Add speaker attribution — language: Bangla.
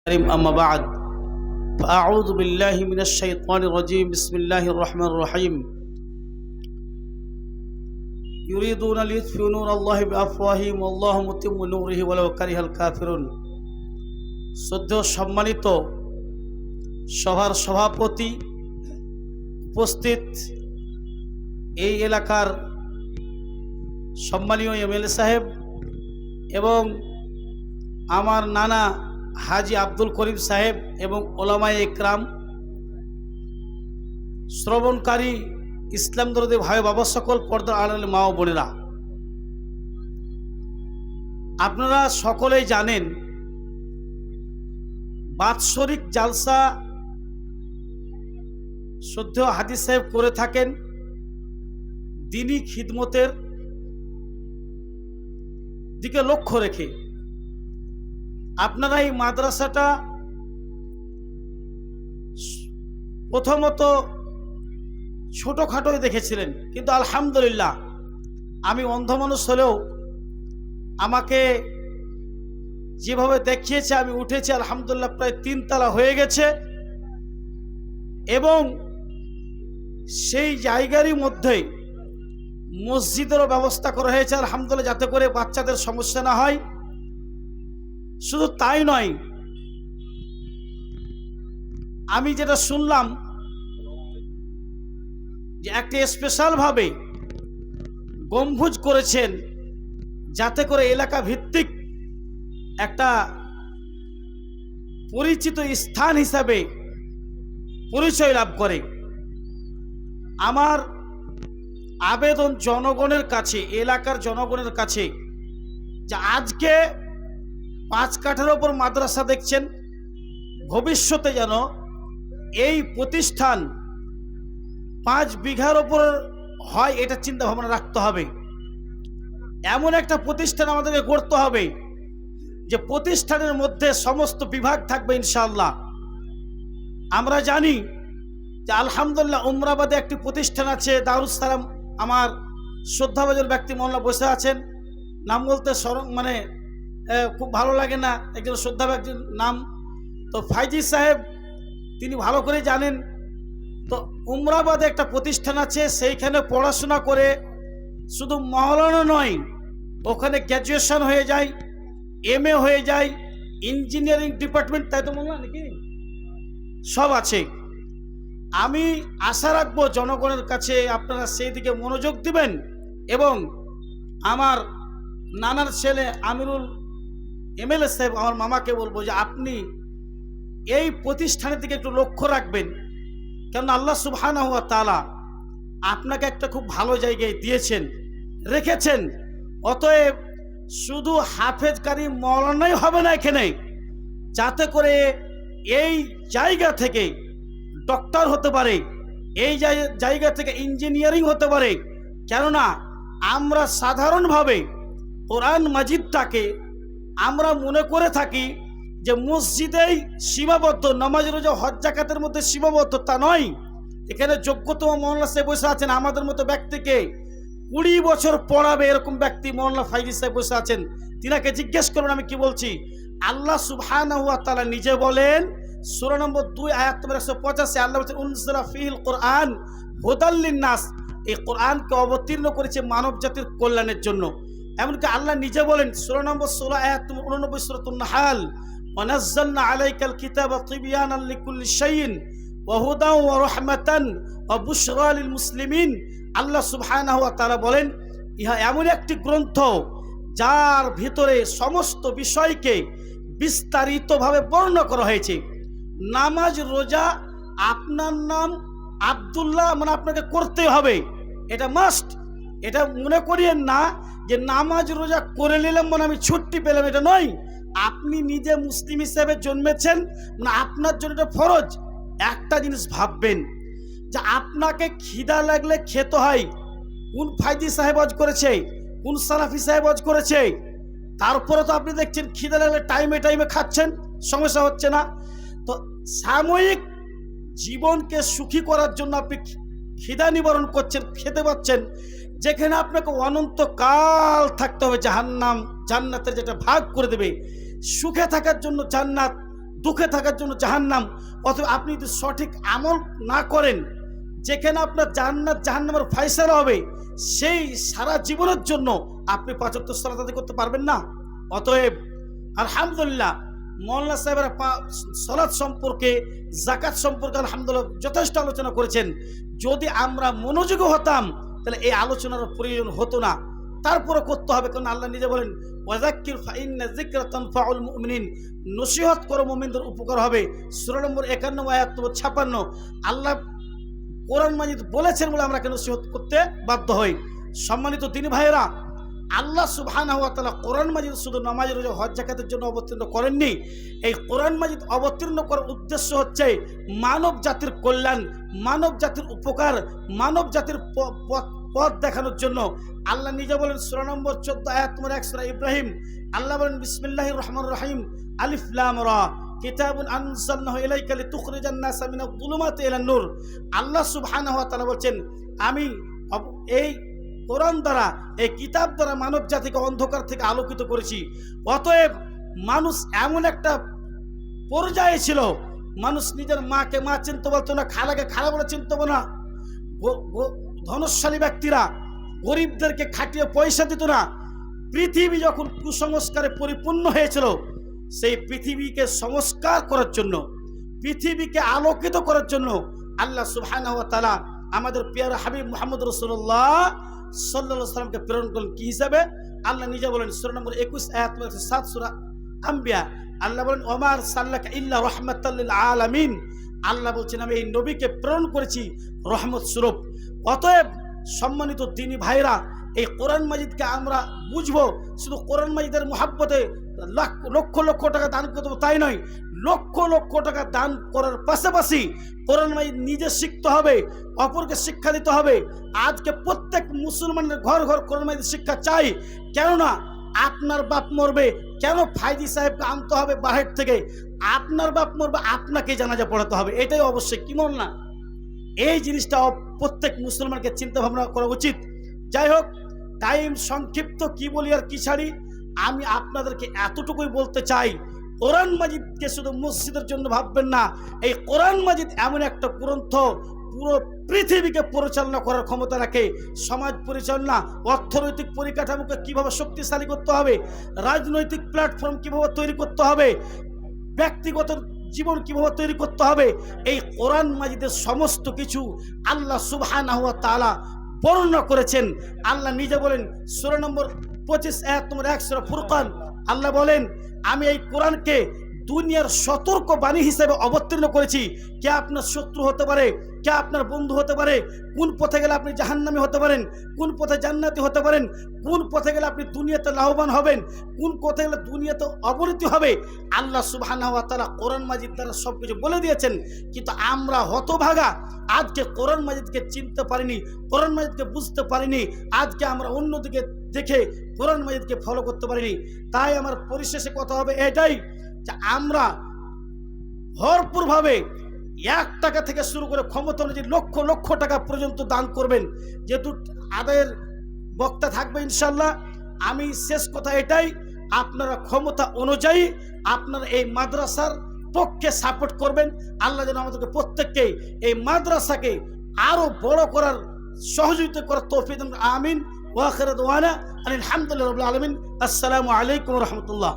Speaker 1: الكريم أما بعد فأعوذ بالله من الشيطان الرجيم بسم الله الرحمن الرحيم يريدون ليطفئوا نور الله بأفواههم والله متم نوره ولو كره الكافرون সদ্য সম্মানিত সভার সভাপতি উপস্থিত এই এলাকার সম্মানীয় এমএলএ সাহেব এবং আমার নানা হাজি আব্দুল করিম সাহেব এবং ওলামায় একরাম শ্রবণকারী ইসলাম দরদে ভাই বাবা সকল পর্দার আড়ালে মা ও বোনেরা। আপনারা সকলেই জানেন, বাৎসরিক জালসা সদ্য হাদিস সাহেব করে থাকেন দিনী খিদমতের দিকে লক্ষ্য রেখে। আপনারা এই মাদ্রাসাটা প্রথমত ছোটোখাটোই দেখেছিলেন, কিন্তু আলহামদুলিল্লাহ আমি অন্ধ মানুষ হলেও আমাকে যেভাবে দেখিয়েছে, আমি উঠেছি, আলহামদুলিল্লাহ প্রায় তিনতলা হয়ে গেছে এবং সেই জায়গারই মধ্যেই মসজিদেরও ব্যবস্থা করা হয়েছে, আলহামদুলিল্লাহ, যাতে করে বাচ্চাদের সমস্যা না হয়। শুধু তাই নয়, আমি যেটা শুনলাম যে একটি স্পেশালভাবে গম্ভুজ করেছেন যাতে করে এলাকা ভিত্তিক একটা পরিচিত স্থান হিসাবে পরিচয় লাভ করে। আমার আবেদন জনগণের কাছে, এলাকার জনগণের কাছে যে আজকে পাঁচ কাঠার ওপর মাদ্রাসা দেখছেন, ভবিষ্যতে যেন এই প্রতিষ্ঠান পাঁচ বিঘার ওপর হয় এটা চিন্তা ভাবনা রাখতে হবে। এমন একটা প্রতিষ্ঠান আমাদেরকে গড়তে হবে যে প্রতিষ্ঠানের মধ্যে সমস্ত বিভাগ থাকবে ইনশাল্লাহ আমরা জানি যে আলহামদুলিল্লাহ উমরাবাদে একটি প্রতিষ্ঠান আছে, দারুস সালাম, আমার শ্রদ্ধাভাজন ব্যক্তি মোল্লা বসে আছেন। নাম বলতে মানে খুব ভালো লাগে না। একজন শ্রদ্ধা একজন নাম। তো ফাইজি সাহেব, তিনি ভালো করে জানেন। তো উমরাবাদে একটা প্রতিষ্ঠান আছে, সেইখানে পড়াশোনা করে শুধু মহলানো নয়, ওখানে গ্র্যাজুয়েশন হয়ে যায় এম হয়ে যায় ইঞ্জিনিয়ারিং ডিপার্টমেন্ট তাই তো বললাম নাকি? সব আছে। আমি আশা রাখব জনগণের কাছে আপনারা সেই দিকে মনোযোগ দিবেন এবং আমার নানার ছেলে আমিরুল এমএলএ সাহেব, আমার মামাকে বলব যে আপনি এই প্রতিষ্ঠানের দিকে একটু লক্ষ্য রাখবেন। কেন আল্লাহ সুবহানাহু ওয়া তাআলা আপনাকে একটা খুব ভালো জায়গায় দিয়েছেন, রেখেছেন। অতএব শুধু হাফেজকারী মৌলানাই হবে না এখানে, যাতে করে এই জায়গা থেকে ডক্টর হতে পারে, এই জায়গা থেকে ইঞ্জিনিয়ারিং হতে পারে। কেননা আমরা সাধারণভাবে কোরআন মাজিদটাকে আমরা মনে করে থাকি যে মসজিদেই সীমাবদ্ধ, নামাজ রোজা, হজ জাকাতের মধ্যে সীমাবদ্ধ তা নয়। এখানে যোগ্যতম মহল্লা সাহেব বসে আছেন, আমাদের মতো ব্যক্তিকে কুড়ি বছর পড়াবে এরকম ব্যক্তি মহল্লা ফাইজি সাহেব বসে আছেন। তিনাকে জিজ্ঞেস করবেন, আমি কি বলছি? আল্লাহ সুবহানাহু ওয়া তাআলা নিজে বলেন, সূরা নম্বর দুই, আয়াত একশো পঁচাশি, আল্লাহ বলছেন, উনজিলা ফিহিল কোরআন হুদাল্লিন নাস। এই কোরআনকে অবতীর্ণ করেছে মানব জাতির কল্যাণের জন্য। এমনকি আল্লাহ নিজে বলেন ষোলো নম্বর ষোলো আয়াত উননব্বই সুরতুল্নাহাল ওয়ানাজ্জালনা আলাইকাল মুসলিমিন। আল্লাহ বলেন, ইহা এমন একটি গ্রন্থ যার ভিতরে সমস্ত বিষয়কে বিস্তারিতভাবে বর্ণনা করা হয়েছে। নামাজ, রোজা, আপনার নাম, আবদুল্লাহ মানে আপনাকে করতে হবে। এটা মাস্ট এটা মনে করিয়েন না যে নামাজ রোজা করে নিলাম মানে আমি ছুটি পেলাম, এটা নয়। আপনি নিজে মুসলিম হিসেবে জন্মেছেন মানে আপনার জন্য এটা ফরজ। একটা জিনিস ভাববেন, যে আপনাকে খিদা লাগলে খেতে হয়। কোন ফাইজি সাহেব অজ করেছে? কোন সালাফি সাহেব অজ করেছে? তারপরে তো আপনি দেখছেন খিদা লাগলে টাইমে টাইমে খাচ্ছেন, সমস্যা হচ্ছে না। তো সাময়িক জীবনকে সুখী করার জন্য আপনি খিদা নিবারণ করছেন, খেতে পাচ্ছেন। যেখানে আপনাকে অনন্তকাল থাকতে হবে জাহান্নাম, জান্নাতের যেটা ভাগ করে দেবে। সুখে থাকার জন্য জান্নাত, দুঃখে থাকার জন্য জাহান্নাম। অথবা আপনি যদি সঠিক আমল না করেন, যেখানে আপনার জান্নাত জাহান্নামের ফাইসালা হবে, সেই সারা জীবনের জন্য আপনি পাঁচত্ব সালাত আদায় করতে পারবেন না। অতএব আলহামদুলিল্লাহ মোল্লা সাহেবের সলাৎ সম্পর্কে জাকাত সম্পর্কে আলহামদুলিল্লাহ যথেষ্ট আলোচনা করেছেন। যদি আমরা মনোযোগী হতাম, তাহলে এই আলোচনার প্রয়োজন হতো না। তারপরে করতে হবে, কারণ আল্লাহ নিজে বলেন ওয়াজাক্কির তানফাউল মুমিনিন। নসিহত করো, মুমিনদের উপকার হবে। সূরা নম্বর 51 আয়াত 56 আল্লাহ কোরআন মাজিদ বলেছেন বলে আমরা কেন নসিহত করতে বাধ্য হই। সম্মানিত তিনি ভাইয়েরা আল্লাহ সুবহানাহু ওয়া তাআলা কোরআন মাজিদ শুধু নামাজ, রোজা, হজ জাকাতের জন্য অবতীর্ণ করেননি। এই কোরআন মাজিদ অবতীর্ণ করার উদ্দেশ্য হচ্ছে মানব জাতির কল্যাণ, মানব জাতির উপকার, মানব জাতির পথ- দেখানোর জন্য। আল্লাহ নিজে বলেন, সূরা নম্বর 14 আয়াত 1 সূরা ইব্রাহিম। আল্লাহ বলেন, বিসমিল্লাহির রহমানির রহিম। আলিফ লাম রা। কিতাবুন আনজালনাহু ইলাইকা আল্লাহ আমি এই কোরআন দ্বারা, এই কিতাব দ্বারা মানব জাতিকে অন্ধকার থেকে আলোকিত করেছি। অতএব মানুষ এমন একটা পর্যায়ে ছিল, মানুষ নিজের মাকে মা চিনতে পারতো না, খালাকে খালা বলে চিনতে না। ধনশালী ব্যক্তিরা গরিবদেরকে খাটিয়ে পয়সা দিত না। পৃথিবী যখন কুসংস্কারে পরিপূর্ণ হয়েছিল, সেই পৃথিবীকে সংস্কার করার জন্য, পৃথিবীকে আলোকিত করার জন্য আল্লাহ সুবহানাহু ওয়া আমাদের পেয়ারা হাবিব মুহাম্মদ রাসূলুল্লাহ সাল্লামকে প্রেরণ করলেন কি হিসাবে? আল্লাহ নিজে বলেন, সুরা নম্বর 21 আয়াত 7 সূরা আম্বিয়া। আল্লাহ বলেন ওমার সাল্লাহ ইল্লা রহমত আলমিন। আল্লাহ বলছেন, আমি এই নবীকে প্রেরণ করেছি রহমত স্বরূপ। অতএব সম্মানিত দিনী ভাইরা, এই কোরআন মাজিদকে আমরা বুঝব। শুধু কোরআন মাজিদের মোহাব্বতে লক্ষ লক্ষ টাকা দান করতে হবে তাই নয়, লক্ষ লক্ষ টাকা দান করার পাশাপাশি কোরআন মাজিদ নিজে শিখতে হবে, অপরকে শিক্ষা দিতে হবে। আজকে প্রত্যেক মুসলমানের ঘর ঘর কোরআন মাজিদ শিক্ষা চাই, কেননা আপনার বাপ মরবে, কেন ফাইজি সাহেবকে আনতে হবে বাহির থেকে? আপনার বাপ মরবে আপনাকে জানাজা পড়াতে হবে, এটাই অবশ্যই, কি মন না? এই জিনিসটা প্রত্যেক মুসলমানকে চিন্তা ভাবনা করা উচিত। যাই হোক, টাইম সংক্ষিপ্ত, কি বলি আর কি ছাড়ি? আমি আপনাদেরকে এতটুকুই বলতে চাই, কোরআন মাজিদকে শুধু মসজিদের জন্য ভাববেন না, এই কোরআন মাজিদ এমন একটা গ্রন্থ পুরো পৃথিবীকে পরিচালনা করার ক্ষমতা রাখে। সমাজ পরিচালনা, অর্থনৈতিক পরিকাঠামোকে কীভাবে শক্তিশালী করতে হবে, রাজনৈতিক প্ল্যাটফর্ম কীভাবে তৈরি করতে হবে, ব্যক্তিগত জীবন কীভাবে তৈরি করতে হবে, এই কোরআন মাজিদের সমস্ত কিছু আল্লাহ সুবহানাহু ওয়া তাআলা বর্ণনা করেছেন। আল্লাহ নিজে বলেন, সূরা নম্বর পঁচিশ এক নম্বর এক সূরা ফুরকান। আল্লাহ বলেন আমি এই কোরআনকে দুনিয়ার সতর্ক বাণী হিসেবে অবতীর্ণ করেছি। কে আপনার শত্রু হতে পারে? কে আপনার বন্ধু হতে পারে? কোন পথে গেলে আপনি জাহান্নামি হতে পারেন? কোন পথে জান্নাতি হতে পারেন? কোন পথে গেলে আপনি দুনিয়াতে লাভবান হবেন? কোন পথে গেলে দুনিয়াতে অবনতি হবে? আল্লাহ সুবহানাহু ওয়া তাআলা কোরআন মাজিদ দ্বারা সব কিছু বলে দিয়েছেন। কিন্তু আমরা হতভাগা। আজকে কোরআন মাজিদকে চিনতে পারিনি, কোরআন মাজিদকে বুঝতে পারিনি। আজকে আমরা অন্যদিকে দেখে কোরআন মাজিদকে ফলো করতে পারিনি। তাই আমার পরিশেষে কথা হবে এটাই। যে আমরা ভরপুরভাবে এক টাকা থেকে শুরু করে ক্ষমতা অনুযায়ী লক্ষ লক্ষ টাকা পর্যন্ত দান করবেন। যেহেতু আদায়ের বক্তা থাকবে ইনশাল্লাহ আমি শেষ কথা এটাই, আপনারা ক্ষমতা অনুযায়ী আপনারা এই মাদ্রাসার পক্ষে সাপোর্ট করবেন। আল্লাহ যেন আমাদেরকে প্রত্যেককে এই মাদ্রাসাকে আরও বড় করার সহযোগিতা করার তৌফিক। আমিন। ওয়াখির দোয়ানা আলহামদুলিল্লাহ আলামিন। আসসালামু আলাইকুম রহমতুল্লাহ।